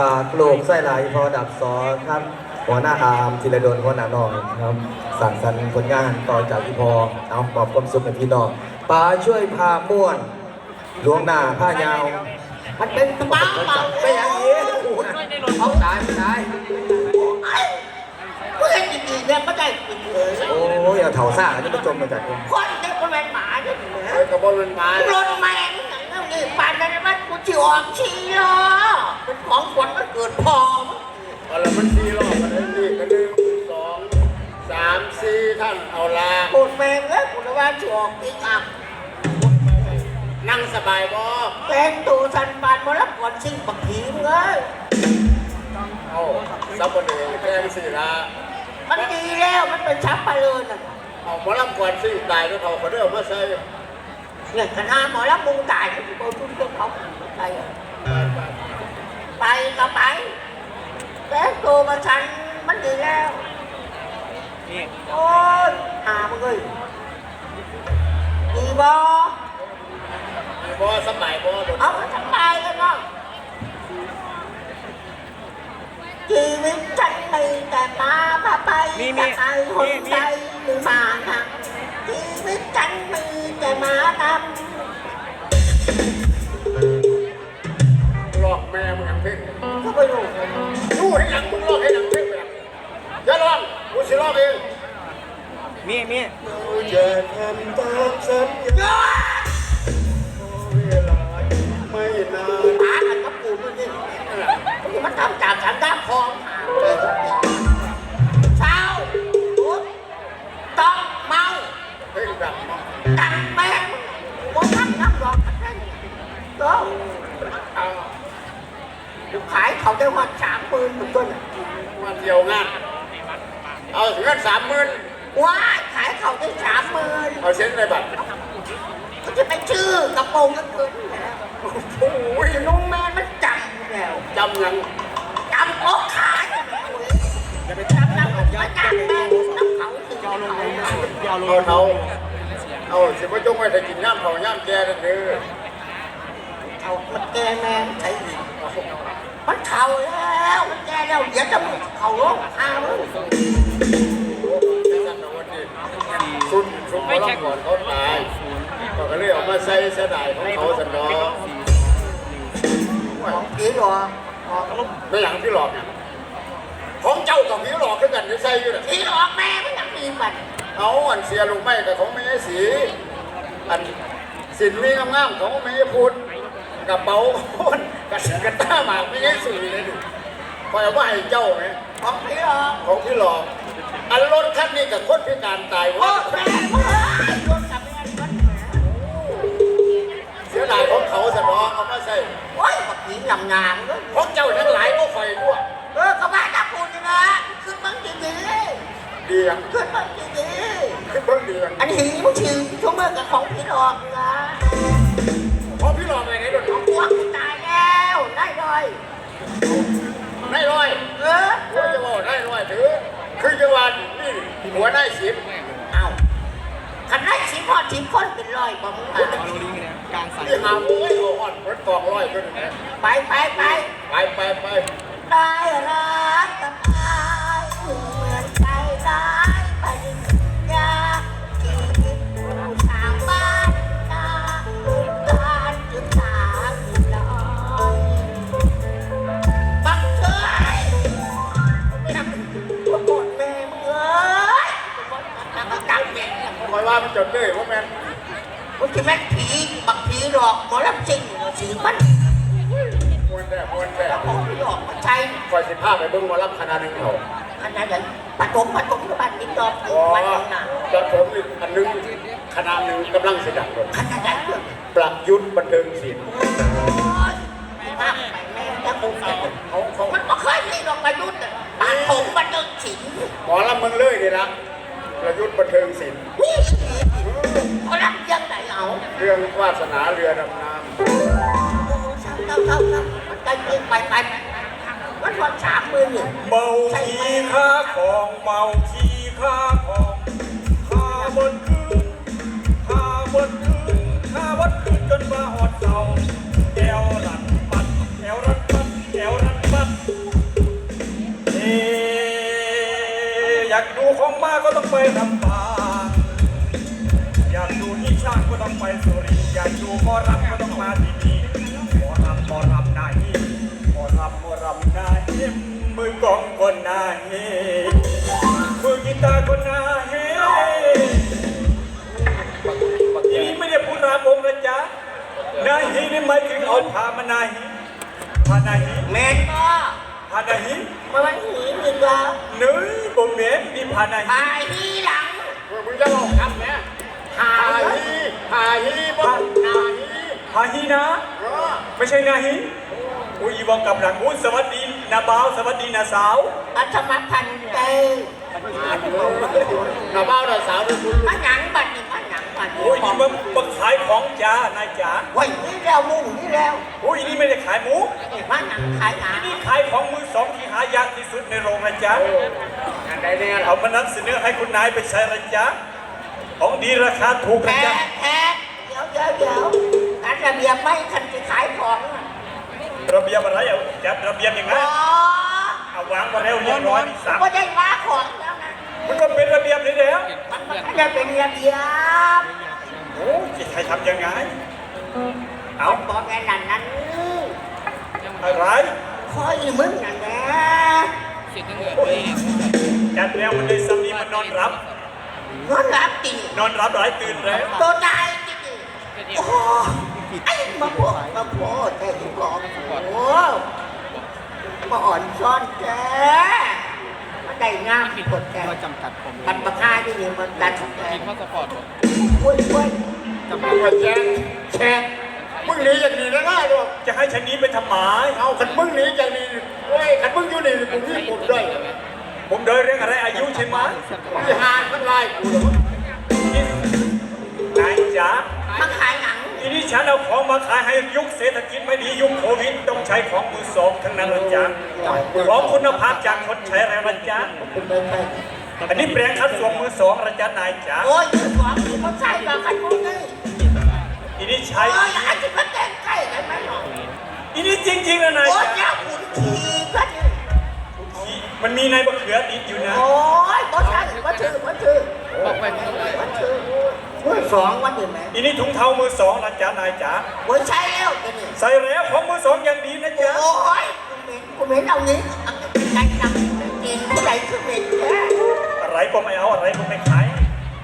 ปากโลกไส้ไหลพอดับซอครับ หัวหน้าอามธีรดลหัวหน้าน้องครับสั่งสรรค์ผลงานต่อจากพี่พอเอาปอบความสุขกับพี่น้องป้าช่วยพาม่วนหลวงหน้าผ้ายาวมันเป็นป้าเปล่าไปอย่างนี้เขาตายไม่ตายเพื่อนดีเนี่ยก็ได้กินเลยโอ้ยเอาเถาซ่าอันนี้ไปจมมาจากตรงคนเด็กคนเป็นหมาเนี่ยเหนือไอ้กระบอกเป็นไม้รถแมงนังนั่งนี่ปานนบ้าน จิออกชีลอเป็นของขวัญมันเกิดพอมั้งเอาละมันสี่รอบกันเลยนี่กันหนึ่งสองสามสี่ท่านเอาละโคตรแมงเลยกูจะว่าจิออกอีกอับนั่งสบายบ่แต่งตัวสันปานมารับก่อนซิ่งปักผีมึงเอ้ยเอาซับปะเดงแกงสี่ละมันดีแล้วมันเป็นชับไปเลยน่ะเอามอลำกวนสี่ตายแล้วเขาเขาเด้อมาใส่ เนี่ยคณะหมอรับมุงตายที่กูทุ่มเจ้าเขาไปอะไปก็ไปแต่งตัวมาชันมันดีแล้วโอ้ยหามึงเลยดีบอมีบ่สบายบ่บ่เอามาทำไมกันเนาะชีวิตฉันมีแต่มาพาไปแต่ไปคนใจหรือมาทำชีวิตฉันมีแต่มานำหลอกแม่มึงยังเพ่งก็ไปดูดูให้หลังมึงหลอกให้หลังเพ่งไปหลังอย่าลองกูสิลอกเองมีมีกูจะทำตามสัญญาเวลาไม่นานหากันกับปูมันนี่มันทำจากฉันด้าคองหา มากดังแม่งมึงนั่งนับรองกันได้ก็เอาขายเขาได้ว่าสามหมื่นเป็นต้นมาเที่ยวงานเอาเงินสามหมื่นว้ายขายเขาได้สามหมื่นเอาเซ็นในบัตรเขาจะไปชื่อกระโปรงก็เกินแล้วโอ้ยนุ่งแม่มันจำแล้วจำยังจำโอ๊กขายจะไปจำน้ำมาจำแม่น้ำเขาถึงเขายาวลงเอาเท้า เอาสิว่าจงไว้ถ้ากินย่ำเขาย่ำแก่นั่นเด้อเขามันแกแม่ใช่หินมันเข่าแล้วมันแกแล้วเดี๋ยวจะมึงเขาลงข้าวในสันนวันนี้ซุนซุนเขาลำก่อนเขาตายเขาก็เลยเอามาใส่เสียดายของเขาสันเนาะของผีหรอไม่หลังพี่หลอกเนี่ยของเจ้ากับพี่หลอกคือกันจะใส่อยู่น่ะผีหลอกแม่มันยังมีมัน เอาอันเสียลูกไม้กับของไม่ใช่สีอันสินมีงามๆของไม่ใช่พูดกระเป๋าคนกระสินกระต้าหมากไม่ใช่สีเลยดิคอยเอามาให้เจ้าไหมของผีหลอกของพี่หลอกอันรถคันนี้กับคนพิการตายโอ้ว่าแม่เมื่อโดนกลับไปอันนี้มันเสียดายของเขาสนองเอามาใส่โอ้ยบักผีลำงามเลยของเจ้าทั้งหลายก็คอยด้วย ยังๆขึ้นบังดีขึ้นเพิ่งดียงอันนี้มึงชิงชั่วโมงกับของผีหลอกนะของพี่หลอกไปไหนโดนของพวกกูตายแล้วได้เลยได้ร้อยเออโอ้ยจะบอกได้ร้อยถือคือจังหวัดนี่หัวได้สิบเอาคันได้สิบพอสิบคนเป็นร้อยบ่มึงหายาวลงลิงเนี่ยกางสันที่หาโอ้ยเอาอ่อนรถกองร้อยขึ้นไปไปไปไปไปไปได้รักกัน อยว่ามันจดเลยว่าแม่นมึงจะแม่นผีบักผีหลอกหมอลำจริงเหรอสีมันมวนแต่มวนแต่แล้วของผีหลอกมาใช้คอยสิพาไปเบิ่งหมอลำคณะหนึ่งเขาขนาดไหนปฐมปฐมบ้านนิดดอกอีอ๋กอวันหนึงน่ะตอนผมนี่อันหนึงคณะหนึ่งกำลังสิดังเลยขนาดไหนเพื่อนประยุทธ์บันเทิงศิลป์โอ้ยภาพไปแม่จะบุกจะบุกเขาเขามันไม่เคยมีดอกประยุทธ์น่ะปฐมบันเทิงศิลป์หมอลำเมืองเลยนี่ละ ประยุทธ์บันเทิงศิลป์นี่เขารับยังไหนเอาเรื่องวาสนาเรือดำน้โอ้เท่าเท่าเท่ามันใจเย็นไปไปไปมันวันสามหมื่นเนี่ยเมาขี้ข้าของเมาขี้ข้าของข้าบนคืนข้าบนคืนข้าวันคืนจนมาหอดเสาแก้วหลันปัดแก้วรันปัดแก้วรันปัดาก ดูของบ้าก็ต้องไปลำปางอยากดูที่ชาติก็ต้องไปสุรินทร์อยากดูหมอรำก็ต้องมาที่นี่หมอรำหมอรำนายหมอรำหมอรำนายมือกองคนนายมือกีตาร์คนนายนี้ไม่ได้พูดรามงนะจ๊ะนายนี่หมายถึงเอาพามานายพานายแม่ พานายมันหีอีกแล้วหนึ่งบ่แม่นมีพานายตายที่หลังมึงจะลองทำไหมหาฮีหาฮีบ้างหาฮีพาฮีนะ เออไม่ใช่นาฮีอุ้ยอีวองกับหลังอุ้ยสวัสดีนาบ่าวสวัสดีนาสาว อัธมพันธ์ใจหน้าบ้านหน้าสาวด้วยคุณ มันหนังบัดนี่ มันหนังบัดโอ้ยนี่มามาขายของจ้านายจ๋าโอ้ยนี่แล้วมุ่งนี่แล้วโอ้ยนี่ไม่ได้ขายหมูมันหนังขายหนังนี่ขายของมือสองที่หายากที่สุดในโรงนะจ๊ะงานใดเนี่ยเอามานำเสนอให้คุณนายไปใช้นะจ๊ะของดีราคาถูกนะแพ้จ๊ะแพ้เดี๋ยวเดี๋ยวเดี๋ยวอันระเบียบไม่คันจะขายของน่ะระเบียบอะไรเอาจัดระเบียบยังไงอ๋อเอาวางมาแล้วเรียบร้อยนี่สักก็ได้ว่าของแล้วนะ มันก็เป็นระเบียบเลยแล้วมันมันก็จะเป็นระเบียบโอ้ยจะใครทำยังไงเอาเอาบอกไอ้นั่นนั้นอะไรคอยมึงนั่นแหละเสียงเงินตัวเองจัดแล้วมันเลยสามีมันนอนรับ นอนรับจริงนอนรับหลายตื่นแล้วตัวตายจริงโอ้ไอ้มาพวกมาพวกแต่ที่บอกโอ้มาอ่อนซ้อนแกมา ได้งามกดแกเราจำกัดผมกันประคาที่นี่มันดันแกกินข้าวสปอร์ตผมอุ้ยอุ้ยจำกัมึดงมาแจ้งแชร์มึงหนีอย่างนี้นะง่ายด้วยจะให้ฉันหนี้ไปทำไมเอาขันมึงหนีอย่างนี้เว้ยขันมึงอยู่นี่กูที่ปุดด้วยผมเดินเรื่องอะไรอายุใช่ไหมที่หานมันไล่กูเหรอนี่นายจ๋ามาขายหนัง ทีนี้ฉันเอาของมาขายให้ยุคเศรษฐกิจไม่ดียุคโควิดต้องใช้ของมือสองทั้งนั้นเลยจ้าของคุณภาพจากคนใช้แล้วนะจ๊ะคุณไม่ใช่อันนี้แปลงคัดสวมมือสองนะจ๊ะนายจ๋าโอ้ยยืนหวังที่เขาใส่มาขันมึงนี่ทีนี้โอ้ใช้ยอาจจะมาแต่งไก่กันไหมหรอทีนี้จริงๆนะนายโอ้ยจ๋าเนี่ยคุณขี่ก็นี่มันมีในมะเขือติดอยู่นะ โอ้ยบ่ใช่บ่ชื่อบ่ชื่อบอกไปทั้งเลยบ่ชื่อ มือสองวันนี้ไหมทีนี้ถุงเท้ามือสองนะจ๊ะนายจ๋าโอ้ยใช่แล้วกันนี่ใส่แล้วของมือสองอย่างดีนะจ๊ะโอ้ยคุณเหม็นคุณเหม็นเอานี้เอาเป็นใจจำจริงผู้ใดคือเหม็นแท้อะไรก็ไม่เอาอะไรก็ไม่ขาย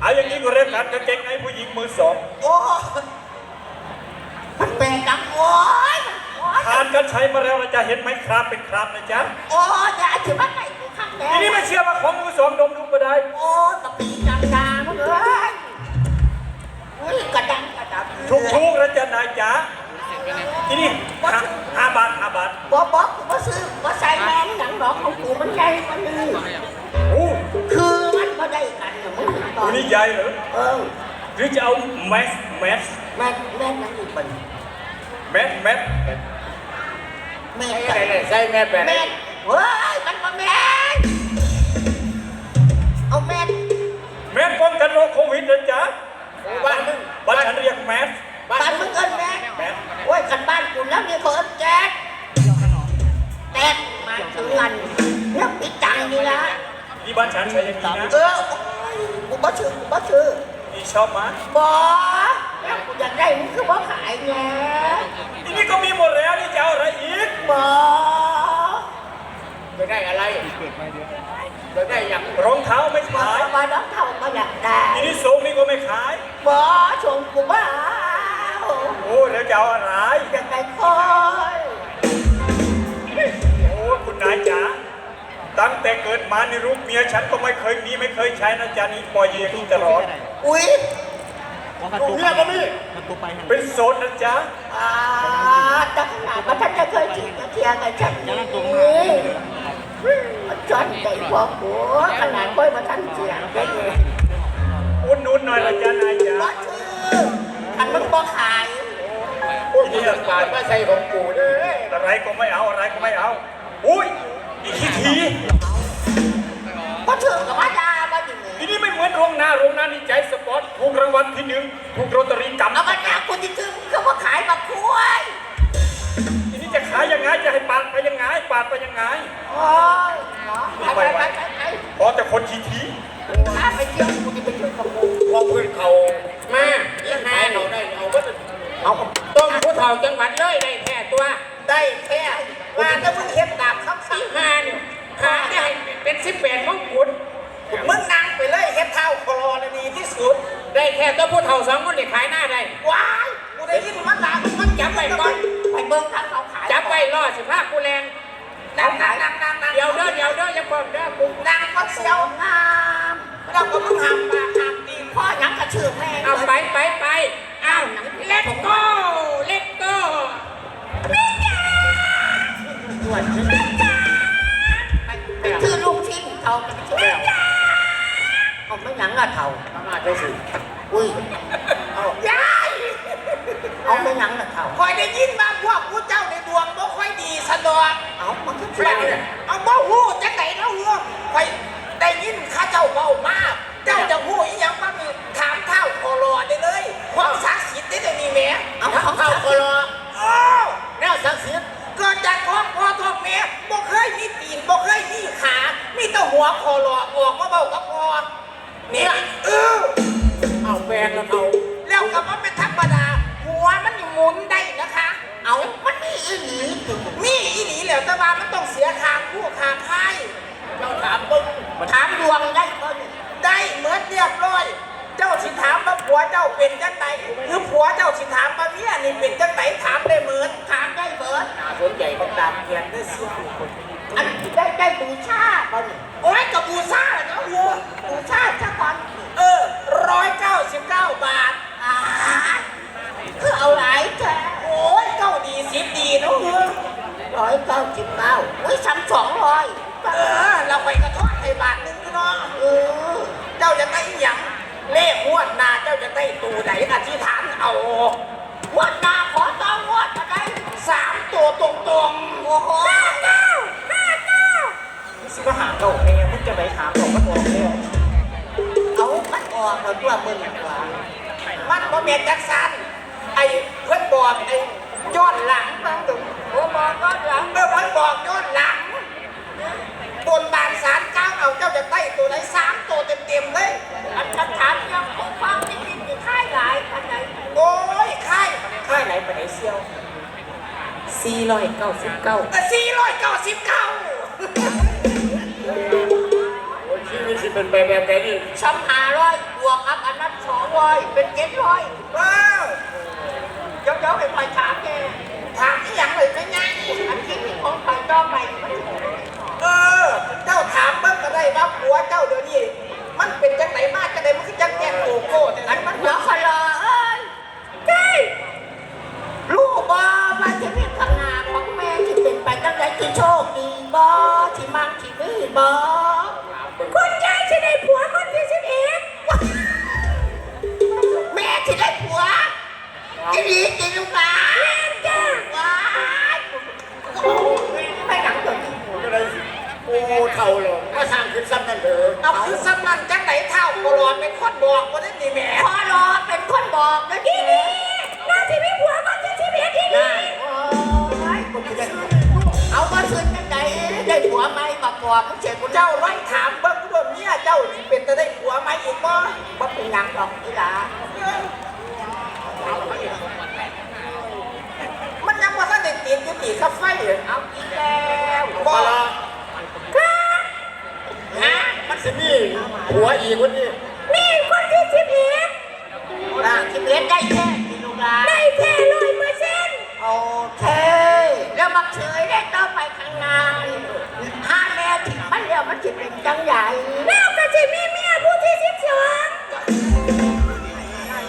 เอาอย่างนี้ก็เรียกกันกางเกงในผู้หญิงมือสองโอ้ยมันเป็นจังโอ้ยโอ้ยทานกันใช้มาแล้วนะจ๊ะเห็นไหมครับเป็นครับนะจ๊ะโอ้ยอย่าถือว่าไหนกูข้างแน่ทีนี้ไม่เชื่อว่าของมือสองดมดูก็ได้ โอ้ยตะปีจังดามึงเอ้ยอุ้ย กระดังกระดังถูกถูกๆนะจ๊ะนายจ๋าทีนี้ห้าห้าบาทห้าบาทบอกบอกกูมาซื้อมาใส่แมงหนังดอกของกูมันใหญ่กว่านี้โอ้คือมันก็ได้กันนะมึงตอตัวนนี้ใหญ่เหรอเออหรือจะเอาแมสแมสแม่แม่นั่งอีกคนแมสแมสแม่ใส่เลยใส่แม่แปะแม่เฮ้ยมันมาแม่เอาแม่แมสป้องกันโรคโควิดนะจ๊ะ บ้านมึงบ้านฉันเรียกแมสบ้านมึงเอิ้นแม่แมสโอ้ยกันบ้านกูแล้วนี่เขาเอิ้นแจ๊ดแจ๊ดมาถึงเงินเนี่ยปิดจังนี่นะที่บ้านฉันใช้อย่างนี้นะเออโอ้ยกูบ่ซื้อกูบ่ซื้อนี่ชอบไหมบอแล้วกูอยากได้มึงคือว่าขายไงทีนี้ก็มีหมดแล้วนี่จะเอาอะไรอีกบอไปได้อะไรไปได้อย่างรองเท้าไม่บอขายบอน้องเท่าก็อยากได้ทีนี้สูงนี่ก็ไม่ขาย บอชมกูบ้าโอ้แล้วจะเอาอะไรอยากได้คอยโอ้คุณนายจ๋าตั้งแต่เกิดมาในรูปเมียฉันก็ไม่เคยมีไม่เคยใช้นะจ๊ะนี่ปล่อยอย่างนี้ตลอดอุ้ยลูกเนี่ยก็มีเป็นโซนนะจ๊ะอ่าตั้งหนามาท่านจะเคยจีบเทียกับฉันนี่มันจอนใจพอกูขนาดค่อยมาท่านเสียงได้เลย อุดหนุนหน่อยละจ๊ะนายจ๋าบอชื่ออันมึงบอขายโอ้ยนี่บาทมาใส่ของกูเด้ออะไรก็ไม่เอาอะไรก็ไม่เอา อุ้ยอีกทีทีบอชื่อกับว่าดาบอดีทีนี้ไม่เหมือนโรงนาโรงนานี่ใจสปอร์ตถูกรางวัลที่หนึ่งถูกโรตารีกำเอามาจากคนที่ซื้อคือว่าขายมาคุยทีนี้จะขายยังไงจะให้ปาดไปยังไงปาดไปยังไงโอ้ยไปไปไปไปพอแต่คนคนขี้ที ถ้าไปเที่ยวกูจะไปเที่ยวกับกูพอพื้นเขามาอีหายเขาได้เอาก็เอาต้มผู้เฒ่าจังหวัดเลยได้แค่ตัว ได้แค่ว่าถ้ามึงเฮ็ดตามคำสั่งที่ห้าเนี่ยหาได้เป็นสิบแปดมงกุฎมึงนั่งไปเลยเฮ็ดเท้าคลอนะดีที่สุด ได้แค่ตัวผู้เฒ่าสองคนเนี่ยขายหน้าได้ว้ายกูได้ยินมันด่ามันจับไปก่อนไปเบิ่งทางเขาขายจับไปล่อสิบห้ากูแลนนั่งนั่งนั่งนั่งนั่งเดี๋ยวเด้อเดี๋ยวเด้ออย่าเพิ่มเด้อกูนางก็เสียวงา มแล้วก็มึงห้ามปากห้ามตีพ่อหยังกระชื่อแม่เอาไปไปไปอ้าวเล็กโก้เล็กโก้ไปชื่อลูกชิ้นเขาไปชื่อเอาไม่หยังอะเขามาเจ้าสิอุ้ยเอายายเอาไม่หยังอะเขาคอยได้ยินมาพวกผู้เจ้าในดวงบ่ค่อยดีสะดอกเอามันก็แปลกเนี่ยเอาบ่ฮู้จั ถามดวงได้เบิ้งได้เหมือนเรียบร้อย เจ้าสิถามว่าผัวเจ้าเป็นจังไหนหรือผัวเจ้าสิถามว่าเมียนี่เป็นจัง เลขงวดหนาเจ้าจะได้ตูไหนอธิษฐานเอางวดหนาขอต้องงวดจะได้สามตัวตรงๆโอ้โหห้าเก้าห้าเก้าสิมาหาเก่าแม่มึงจะไปหาบอกมันออกแล้วเอามันออกเราตัวมึงกว่ามันบ่เมียจักสันไอ้เพื่อนบอกไอ้ย้อนหลังมาตรงโอ้บอกย้อนหลังเออเพื่อนบอกย้อนหลัง บนบานสารกลางเอาเจ้าจะได้ตัวไหนสามตัวเต็มๆเลยอันคำถามยังคงฟังที่มีที่ค่ายหลายอันไหนโอ้ยค่ายค่ายไหนไปไหนเซียวสี่ร้อยเก้าสิบเก้าสี่ร้อยเก้าสิบเก้าชีวิตสิเป็นไปแบบไหนนี่ซ้ำหาร้อยบวกกับอันนั้นสองร้อยเป็นเจ็ดร้อยว้าวเดี๋ยวเดี๋ยวไปปล่อยถามแกถามที่ยังเลยไม่ง่ายอันที่ที่ของไปจ้องไปมันเออเจ้าถามเบิ่งก็ได้ว่าผัวเจ้าเดี๋ยวนี้มันเป็นจังไหนมาจังไหนมันคือจังแกงโกโก้จังนั้นมันหัวคลอเอ้ยใช่ลูกบอมาชีวิตข้างหน้าของแม่ที่เป็นไปจังไหนที่โชคดีบอที่มั่งที่มีบอคุณยายจะได้ผัวคนที่สิบเอ็ดแม่จะได้ผัวจะดีจริงหรือเปล่าแม่จ้าว้ายไม่หนังตัวนี้ ก็เลย โอ้เท่าเลยมาสร้างขึ้นซ้ำนั่นเถอะเอาคือสมันจังไหนเท่าโบราณเป็นคนบอกว่าได้ดีแม่พอรอเป็นคนบอกนะที่นี่น่าที่มีผัวคนที่สิบเอ็ดที่นี่เอามาซื้อจังไหนได้ผัวไหมมาบอกมึงเจ็บเจ้าร้อยถามเบิ้งด้วยเมียเจ้าที่เป็นจะได้ผัวไหมอีกบ่บ่เป็นหยังหรอกอีหลามันยังว่าท่านได้ติดอยู่ตีกับไฟเลยเอาอีกแล้วบบอกละฮะมัน สิมีหัวอีกคนนี้นี่คนที่สิบเอ็ดนะสิบเอ็ดได้แค่กี่ลูกหลานได้แค่ร้อยเปอร์เซ็นต์โอเค แล้วมาเฉยได้ต่อไปข้างหน้าห้าแม่ถึงมันเรียวมันจะเป็นจังใหญ่แล้วก็จะมีเมียผู้ที่สิบสอง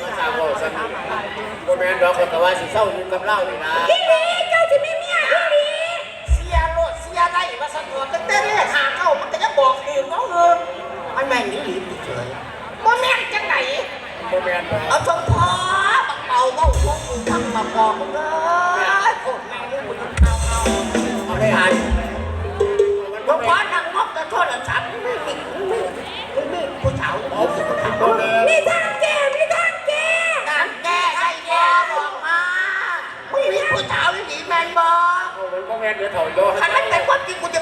มาสร้างโลกสนุกโมแมนดอกคนแต่ว่าสิเศร้าอยู่กับเล่านี่นะ มันแม่นอีหลีเฉยบ่แม่นจังไหนโมแมนดอกเอาชมพอบักเป่าเบ้าพวกมึงทำมาบอกมึงเลยโคตรแม่งเลยมึงเอาเอาเอาได้หายหลวงพ่อนั่งมอบแต่โทษฉันไม่มีไม่ไม่ไม่ผู้สาวไม่มีผู้สาวโมแมนมีทางแก้มีทางแก้ทางแก้ได้แก้บอกมาไม่มีผู้สาวดีแมนบอกเอามันโมแมนเดี๋ยวเถ่าย่อคันนั้นแต่ความจริงกูจะ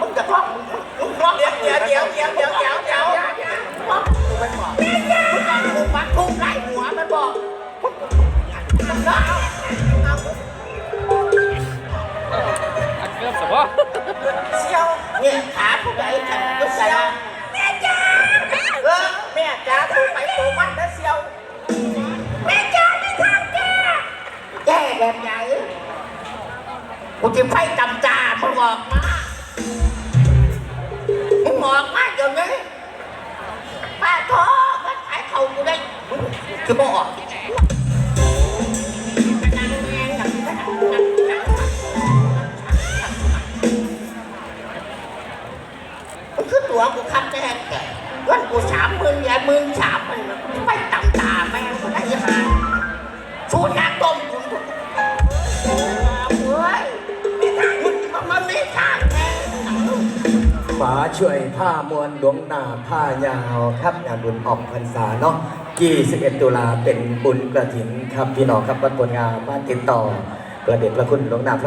มึงจะคล่องมึงคล่องเดี๋ยวเดี๋ยวเดี๋ยวเดี๋ยวเดี๋ยวเดี๋ยวเดี๋ยวมึงไปบอกมึงจะถูกปักถูกไล่หัวมันบอกมึงเลิกเอาอันเกือบสบเชี่ยวเนี่ยขาผู้ใดกันผู้ใดแม่จ้าเออแม่จ้าถูกไปโผล่มันนะเชี่ยวแม่จ้าไม่ทำแก้แก้แบบไหนกูจะไพ่กำจามึงออกมา หอกมาเดี๋ยวนี้ป้าท้อมันขายเขากูได้มึงจะบอกานบุญออกพรรษาเนาะ21 ตุลาเป็นบุญกระถินครับพี่น้องครับวัดผลงานบ้านติดต่อกระเด็จพระคุณหลวงนา